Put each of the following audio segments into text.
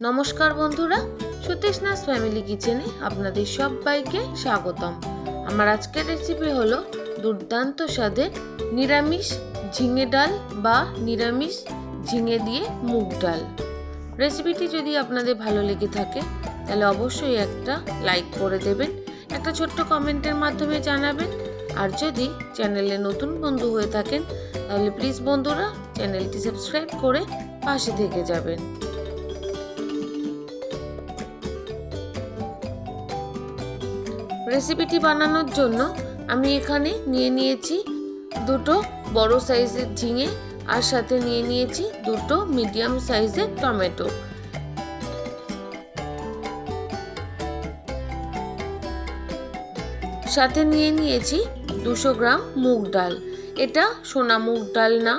নমস্কার বন্ধুরা সতীশনাথ ফ্যামিলি কিচেনে আপনাদের সবাইকে স্বাগতম। আমার আজকের রেসিপি হলো দুর্দান্ত স্বাদের নিরামিষ ঝিঙে ডাল বা নিরামিষ ঝিঙে দিয়ে মুগ ডাল। রেসিপিটি যদি আপনাদের ভালো লেগে থাকে, তাহলে অবশ্যই একটা লাইক করে দেবেন, একটা ছোট্ট কমেন্টের মাধ্যমে জানাবেন। আর যদি চ্যানেলে নতুন বন্ধু হয়ে থাকেন, তাহলে প্লিজ বন্ধুরা চ্যানেলটি সাবস্ক্রাইব করে পাশে থেকে যাবেন। রেসিপিটি বানানোর জন্য আমি এখানে নিয়ে নিয়েছি দুটো বড় সাইজের ঝিঙে আর সাথে নিয়ে নিয়েছি দুটো মিডিয়াম সাইজের টমেটো। সাথে নিয়ে নিয়েছি দুশো গ্রাম মুগ ডাল। এটা সোনা মুগ ডাল না,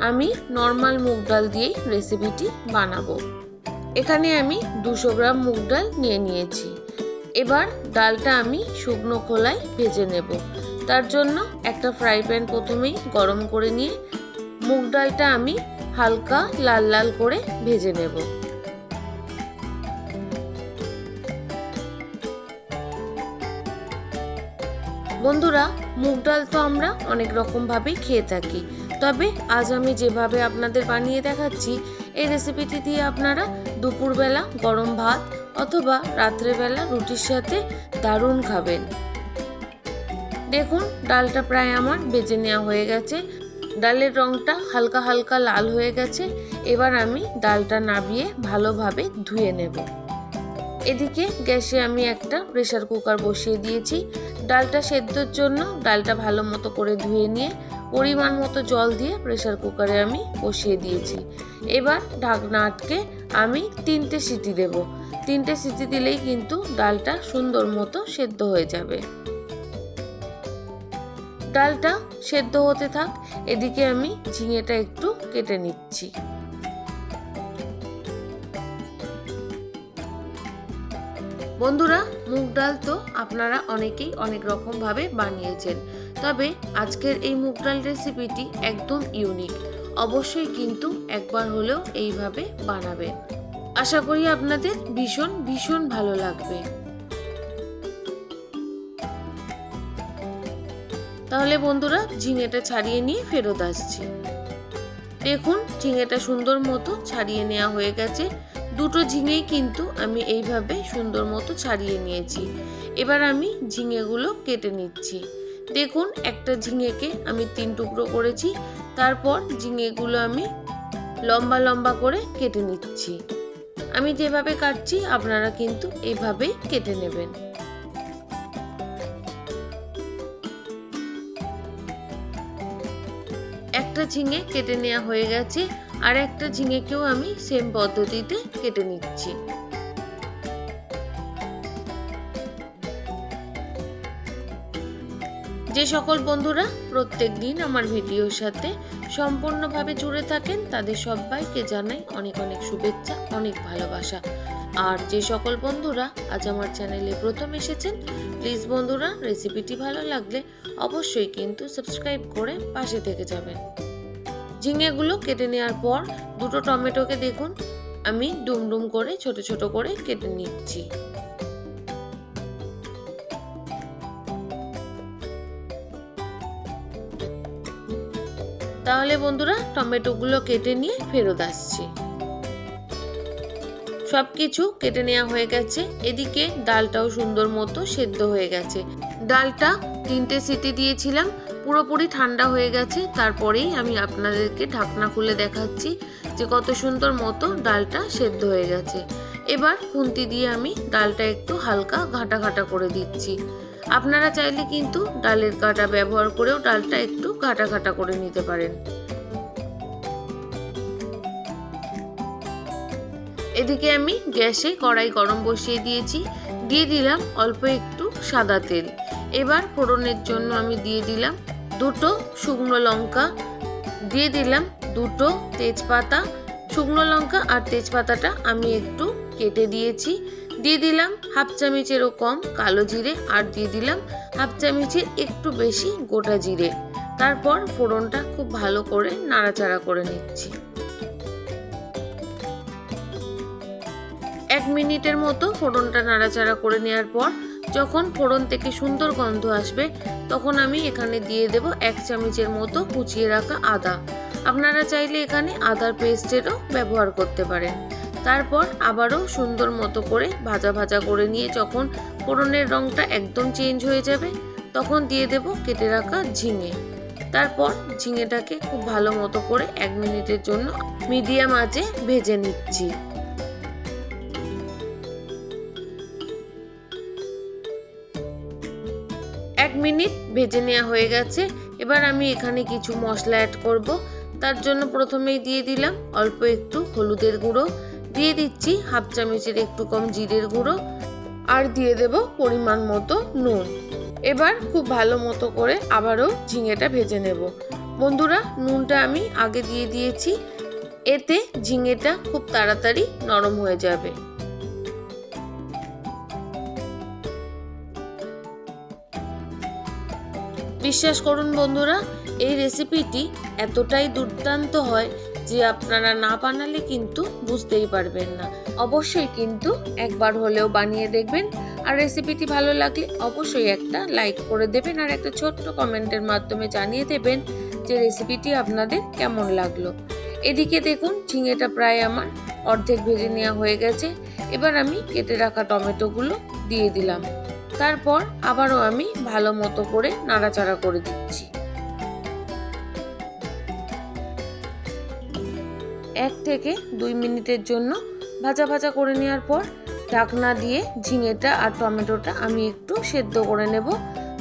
আমি নর্মাল মুগ ডাল দিয়েই রেসিপিটি বানাবো। এখানে আমি দুশো গ্রাম মুগ ডাল নিয়ে নিয়েছি। এবার ডালটা আমি শুকনো খোলায় ভেজে নেব। তার জন্য একটা ফ্রাই প্যান প্রথমেই গরম করে নিয়ে মুগ ডালটা আমি হালকা লাল লাল করে ভেজে নেব। বন্ধুরা, মুগ ডাল তো আমরা অনেক রকমভাবেই খেয়ে থাকি। তবে আজ আমি যেভাবে আপনাদের বানিয়ে দেখাচ্ছি, এই রেসিপিটি দিয়ে আপনারা দুপুরবেলা গরম ভাত অথবা রাত্রেবেলা রুটির সাথে দারুণ খাবেন। দেখুন, ডালটা প্রায় আমার বেজে নেওয়া হয়ে গেছে। ডালের রঙটা হালকা হালকা লাল হয়ে গেছে। এবার আমি ডালটা নাবিয়ে ভালোভাবে ধুয়ে নেব। এদিকে গ্যাসে আমি একটা প্রেশার কুকার বসিয়ে দিয়েছি। ডালটা সেদ্ধর জন্য ডালটা ভালো মতো করে ধুয়ে নিয়ে পরিমাণ মতো জল দিয়ে প্রেশার কুকারে আমি বসিয়ে দিয়েছি। এবার ঢাকনা আটকে আমি তিনটে সিটি দেব। তিনটে সিটি দিলেই কিন্তু ডালটা সুন্দর মতো সেদ্ধ হয়ে যাবে। ডালটা সেদ্ধ হতে থাক, এদিকে আমি ঝিঙেটা একটু কেটে নিচ্ছি। বন্ধুরা, মুগ ডাল তো আপনারা অনেকেই অনেক রকমভাবে বানিয়েছেন, তবে আজকের এই মুগ ডাল রেসিপিটি একদম ইউনিক। অবশ্যই কিন্তু একবার হলেও এইভাবে বানাবেন আশা করি আপনাদের ভীষণ ভীষণ ভালো লাগবে। তাহলে বন্ধুরা, ঝিঙেটা ছাড়িয়ে নিয়ে ফেরত আসছি। দেখুন, ঝিঙেটা সুন্দর মতো ছাড়িয়ে নেওয়া হয়ে গেছে। দুটো ঝিঙেই কিন্তু আমি এইভাবে সুন্দর মতো ছাড়িয়ে নিয়েছি। এবার আমি ঝিঙেগুলো কেটে নিচ্ছি। দেখুন, একটা ঝিঙেকে আমি তিন টুকরো করেছি। তারপর ঝিঙেগুলো আমি লম্বা লম্বা করে কেটে নিচ্ছি। আমি যেভাবে কাটছি আপনারা কিন্তু এইভাবেই কেটে নেবেন। একটা ঝিঙে কেটে নেওয়া হয়ে গেছে আর একটা ঝিঙেকেও আমি সেম পদ্ধতিতে কেটে নিচ্ছি। যে সকল বন্ধুরা প্রত্যেক দিন আমার ভিডিওর সাথে সম্পূর্ণভাবে জুড়ে থাকেন, তাদের সবাইকে জানাই অনেক অনেক শুভেচ্ছা, অনেক ভালোবাসা। আর যে সকল বন্ধুরা আজ আমার চ্যানেলে প্রথম এসেছেন প্লিজ বন্ধুরা রেসিপিটি ভালো লাগলে অবশ্যই কিন্তু সাবস্ক্রাইব করে পাশে থেকে যাবেন। ঝিঙেগুলো কেটে নেওয়ার পর দুটো টমেটোকে দেখুন, আমি ডুমডুম করে, ছোট ছোট করে কেটে নিচ্ছি। তাহলে বন্ধুরা টমেটোগুলো কেটে নিয়ে ফেরত আসছি। সব কিছু কেটে নেওয়া হয়ে গেছে। এদিকে ডালটাও সুন্দর মতো সেদ্ধ হয়ে গেছে। ডালটা তিনটে সিটি দিয়েছিলাম, পুরোপুরি ঠান্ডা হয়ে গেছে। তারপরেই আমি আপনাদেরকে ঢাকনা খুলে দেখাচ্ছি যে কত সুন্দর মতো ডালটা সেদ্ধ হয়ে গেছে। এবার খুন্তি দিয়ে আমি ডালটা একটু হালকা ঘাটা ঘাটা করে দিচ্ছি। আপনারা চাইলে কিন্তু ডালের কাটা ব্যবহার করেও ডালটা একটু ঘাটা ঘাটা করে নিতে পারেন। এদিকে আমি গ্যাসে কড়াই গরম বসিয়ে দিয়েছি। দিয়ে দিলাম অল্প একটু সাদা তেল। এবার ফোড়নের জন্য আমি দিয়ে দিলাম দুটো শুকনো লঙ্কা। দিয়ে দিলাম দুটো তেজপাতা। শুকনো লঙ্কা আর তেজপাতাটা আমি একটু কেটে দিয়েছি। দিয়ে দিলাম হাফ চামচেরও কম কালো জিরে আর দিয়ে দিলাম হাফ চামচের একটু বেশি গোটা জিরে। তারপর ফোড়নটা খুব ভালো করে নাড়াচাড়া করে নিচ্ছি। এক মিনিটের মতো ফোড়নটা নাড়াচাড়া করে নেওয়ার পর যখন ফোড়ন থেকে সুন্দর গন্ধ আসবে, তখন আমি এখানে দিয়ে দেব এক চামচের মতো কুচিয়ে রাখা আদা। আপনারা চাইলে এখানে আদার পেস্টেরও ব্যবহার করতে পারেন। তারপর আবারও সুন্দর মতো করে ভাজা ভাজা করে নিয়ে যখন ফোড়নের রঙটা একদম চেঞ্জ হয়ে যাবে, তখন দিয়ে দেব কেটে রাখা ঝিঙে। তারপর ঝিঙেটাকে খুব ভালো মতো করে এক মিনিটের জন্য মিডিয়াম আঁচে ভেজে নিচ্ছি। এক মিনিট ভেজে নেওয়া হয়ে গেছে, এবার আমি এখানে কিছু মশলা অ্যাড করব। তার জন্য প্রথমেই দিয়ে দিলাম অল্প একটু হলুদের গুঁড়ো দিয়ে দিচ্ছি হাফ চামচের একটু কম জিরের গুঁড়ো আর দিয়ে দেব পরিমাণ মতো নুন। এবার খুব ভালো মতো করে আবারও ঝিঙেটা ভেজে নেব। বন্ধুরা, নুনটা আমি আগে দিয়ে দিয়েছি। এতে ঝিঙেটা খুব তাড়াতাড়ি নরম হয়ে যাবে। বিশ্বাস করুন বন্ধুরা, এই রেসিপিটি এতটাই দুর্দান্ত হয় যে আপনারা না বানালে কিন্তু বুঝতেই পারবেন না। অবশ্যই কিন্তু একবার হলেও বানিয়ে দেখবেন। আর রেসিপিটি ভালো লাগলে অবশ্যই একটা লাইক করে দেবেন আর একটা ছোট্ট কমেন্টের মাধ্যমে জানিয়ে দেবেন যে রেসিপিটি আপনাদের কেমন লাগল। এদিকে দেখুন, ঝিঙেটা প্রায় আমার অর্ধেক ভেজে নেওয়া হয়ে গেছে। এবার আমি কেটে রাখা টমেটোগুলো দিয়ে দিলাম। তারপর আবারও আমি ভালো মতো করে নাড়াচাড়া করে দিচ্ছি। থেকে দুই মিনিটের জন্য ভাজা ভাজা করে নেওয়ার পর ঢাকনা দিয়ে ঝিঙেটা আর টমেটোটা আমি একটু সেদ্ধ করে নেব,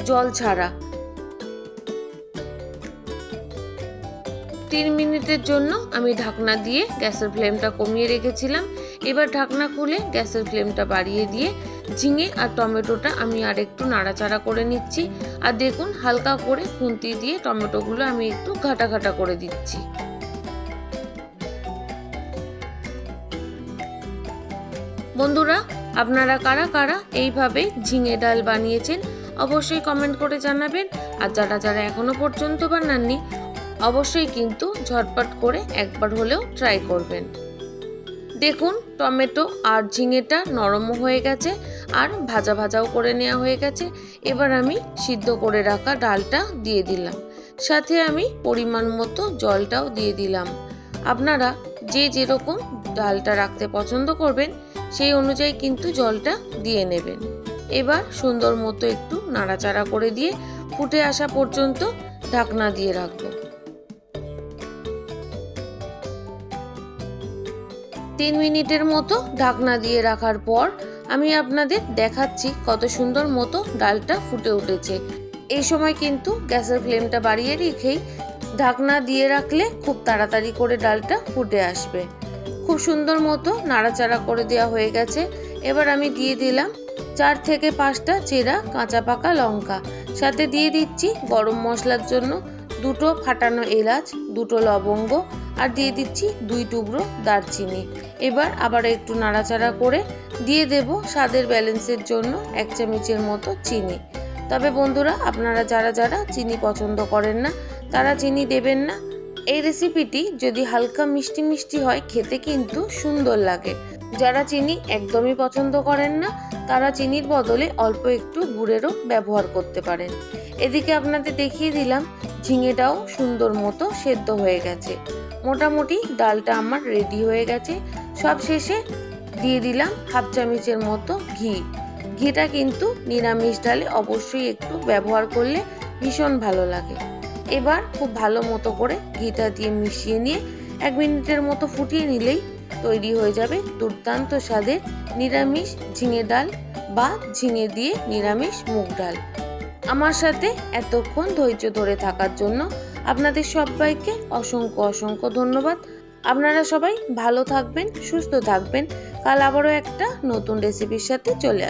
জল ছাড়া। তিন মিনিটের জন্য আমি ঢাকনা দিয়ে গ্যাসের ফ্লেমটা কমিয়ে রেখেছিলাম। এবার ঢাকনা খুলে গ্যাসের ফ্লেমটা বাড়িয়ে দিয়ে ঝিঙে আর টমেটোটা আমি আর একটু নাড়াচাড়া করে নিচ্ছি। আর দেখুন, হালকা করে খুন্তি দিয়ে টমেটোগুলো আমি একটু ঘাটা ঘাটা করে দিচ্ছি। বন্ধুরা, আপনারা কারা কারা এইভাবে ঝিঙে ডাল বানিয়েছেন অবশ্যই কমেন্ট করে জানাবেন। আর যারা যারা এখনও পর্যন্ত বানাননি, অবশ্যই কিন্তু ঝটপট করে একবার হলেও ট্রাই করবেন। দেখুন, টমেটো আর ঝিঙেটা নরমও হয়ে গেছে আর ভাজা ভাজাও করে নেওয়া হয়ে গেছে। এবার আমি সিদ্ধ করে রাখা ডালটা দিয়ে দিলাম। সাথে আমি পরিমাণ মতো জলটাও দিয়ে দিলাম। আপনারা যে যেরকম ডালটা রাখতে পছন্দ করবেন, সেই অনুযায়ী কিন্তু জলটা দিয়ে নেবেন। এবার সুন্দর মতো একটু নাড়াচাড়া করে দিয়ে ফুটে আসা পর্যন্ত ঢাকনা দিয়ে রাখব। তিন মিনিটের মতো ঢাকনা দিয়ে রাখার পর আমি আপনাদের দেখাচ্ছি কত সুন্দর মতো ডালটা ফুটে উঠেছে। এই সময় কিন্তু গ্যাসের ফ্লেমটা বাড়িয়ে রেখেই ঢাকনা দিয়ে রাখলে খুব তাড়াতাড়ি করে ডালটা ফুটে আসবে। খুব সুন্দর মতো নাড়াচাড়া করে দেওয়া হয়ে গেছে। এবার আমি দিয়ে দিলাম চার থেকে পাঁচটা চেরা কাঁচা পাকা লঙ্কা। সাথে দিয়ে দিচ্ছি গরম মশলার জন্য দুটো ফাটানো এলাচ, দুটো লবঙ্গ আর দিয়ে দিচ্ছি দুই টুকরো দারচিনি। এবার আবার একটু নাড়াচাড়া করে দিয়ে দেব স্বাদের ব্যালেন্সের জন্য এক চামচের মতো চিনি। তবে বন্ধুরা, আপনারা যারা যারা চিনি পছন্দ করেন না, তারা চিনি দেবেন না। এই রেসিপিটি যদি হালকা মিষ্টি মিষ্টি হয়, খেতে কিন্তু সুন্দর লাগে। যারা চিনি একদমই পছন্দ করেন না, তারা চিনির বদলে অল্প একটু গুড়েরও ব্যবহার করতে পারেন। এদিকে আপনাদের দেখিয়ে দিলাম, ঝিঙেটাও সুন্দর মতো সেদ্ধ হয়ে গেছে। মোটামুটি ডালটা আমার রেডি হয়ে গেছে। সব শেষে দিয়ে দিলাম হাফ চামচের মতো ঘি। ঘিটা কিন্তু নিরামিষ ডালে অবশ্যই একটু ব্যবহার করলে ভীষণ ভালো লাগে। এবার খুব ভালো মতো করে ঘিটা দিয়ে মিশিয়ে নিয়ে এক মিনিটের মতো ফুটিয়ে নিলেই তৈরি হয়ে যাবে দুর্দান্ত স্বাদের নিরামিষ ঝিঙে ডাল বা ঝিঙে দিয়ে নিরামিষ মুগ ডাল। আমার সাথে এতক্ষণ ধৈর্য ধরে থাকার জন্য আপনাদের সবাইকে অসংখ্য অসংখ্য ধন্যবাদ। আপনারা সবাই ভালো থাকবেন, সুস্থ থাকবেন। কাল আবারও একটা নতুন রেসিপির সাথে চলে আস